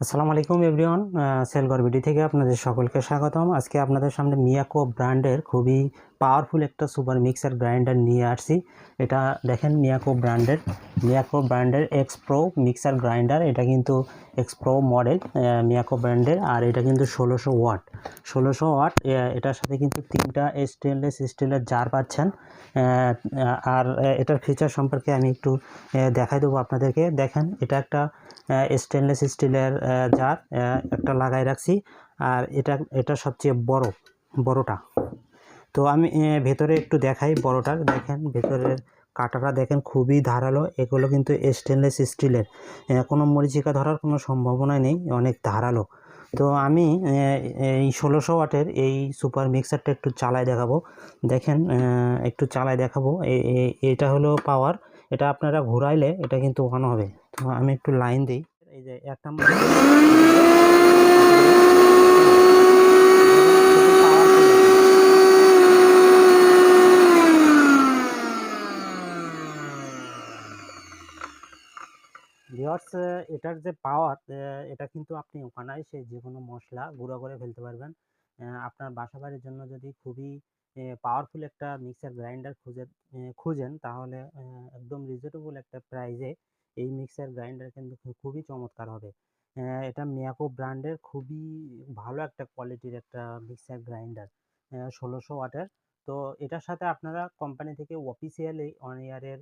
আসসালামু আলাইকুম everyone সেলগর BD থেকে আপনাদের সকলকে স্বাগতম। আজকে আপনাদের সামনে মিয়াকো ব্র্যান্ডের খুবই পাওয়ারফুল একটা সুপার মিক্সার গ্রাইন্ডার নিয়ে আসছি। এটা দেখেন মিয়াকো ব্র্যান্ডের মিয়াকো ব্র্যান্ডের এক্স প্রো মিক্সার গ্রাইন্ডার এটা কিন্তু এক্স প্রো মডেল মিয়াকো ব্র্যান্ডের, আর এটা কিন্তু ষোলোশো ওয়াট। ষোলোশো ওয়াট এটার সাথে কিন্তু তিনটা স্টেনলেস স্টিলের জার পাচ্ছেন। আর এটার ফিচার সম্পর্কে আমি একটু দেখাই দেবো আপনাদেরকে। দেখেন, এটা একটা স্টেনলেস স্টিলের জার একটা লাগাই রাখছি। আর এটা এটা সবচেয়ে বড়, বড়টা। তো আমি ভেতরে একটু দেখাই বড়টার। দেখেন, ভেতরের কাটাটা দেখেন খুবই ধারালো। এগুলো কিন্তু স্টেনলেস স্টিলের কোনো মরিচিকা ধরার কোনো সম্ভাবনা নেই, অনেক ধারালো। তো আমি এই ষোলোশো ওয়াটের এই সুপার মিক্সারটা একটু চালায় দেখাবো। দেখেন একটু চালায় দেখাবো। এটা হলো পাওয়ার এটা আপনারা ঘোরাইলে এটা কিন্তু অন হবে। তো আমি একটু লাইন দিই। যে এক নম্বর ভিওর্স এটার যে পাওয়ার এটা কিন্তু আপনি ওখানে সে যে কোনো মশলা গুঁড়ো করে ফেলতে পারবেন। আপনার বাসা বাড়ির জন্য যদি খুবই পাওয়ারফুল একটা মিক্সার গ্রাইন্ডার খুঁজে খুঁজেন, তাহলে একদম রিজনেবল একটা প্রাইজে এই মিক্সার গ্রাইন্ডার কিন্তু খুবই চমৎকার হবে। এটা মিয়াকো ব্র্যান্ডের খুবই ভালো একটা কোয়ালিটির একটা মিক্সার গ্রাইন্ডার ষোলোশো ওয়াটের। তো এটার সাথে আপনারা কোম্পানি থেকে অফিসিয়ালি ওয়ান ইয়ারের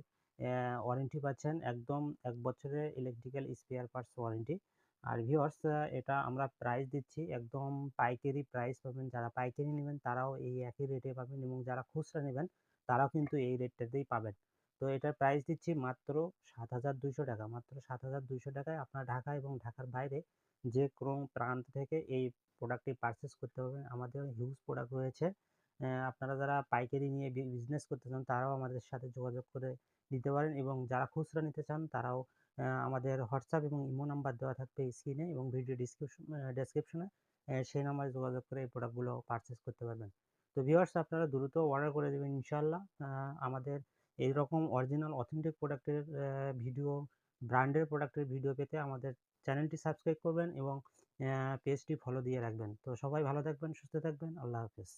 ওয়ারেন্টি পাচ্ছেন একদম এক বছরের ইলেকট্রিক্যাল স্পেয়ার পার্টস ওয়ারেন্টি আর ভিওর্স এটা আমরা প্রাইস দিচ্ছি, একদম পাইকারি প্রাইস পাবেন। যারা পাইকারি নেবেন তারাও এই একই রেটে পাবেন এবং যারা খুচরা নেবেন তারাও কিন্তু এই রেটটাতেই পাবেন। তো এটার প্রাইস দিচ্ছি মাত্র সাত হাজার দুইশো টাকা। মাত্র সাত হাজার দুইশো টাকায় আপনার ঢাকা এবং ঢাকার বাইরে যে কোনো প্রান্ত থেকে এই প্রোডাক্টটি পারচেস করতে পারবেন। আমাদের হিউজ প্রোডাক্ট রয়েছে। আপনারা যারা পাইকারি নিয়ে বিজনেস করতে চান, তারাও আমাদের সাথে যোগাযোগ করে দিতে পারেন এবং যারা খুচরা নিতে চান, তারাও আমাদের হোয়াটসঅ্যাপ এবং ইমো নাম্বার দেওয়া থাকবে স্ক্রিনে এবং ভিডিও ডিসক্রিপশন ডেসক্রিপশনে সেই নাম্বারে যোগাযোগ করে এই প্রোডাক্টগুলো পারচেস করতে পারবেন। তো ভিউয়ার্স আপনারা দ্রুত অর্ডার করে দেবেন ইনশাল্লাহ আমাদের এই রকম অরিজিনাল অথেন্টিক প্রোডাক্টের ভিডিও ব্র্যান্ডের প্রোডাক্টের ভিডিও পেতে আমাদের চ্যানেলটি সাবস্ক্রাইব করবেন এবং পেজটি ফলো দিয়ে রাখবেন। তো সবাই ভালো থাকবেন, সুস্থ থাকবেন। আল্লাহ হাফেজ।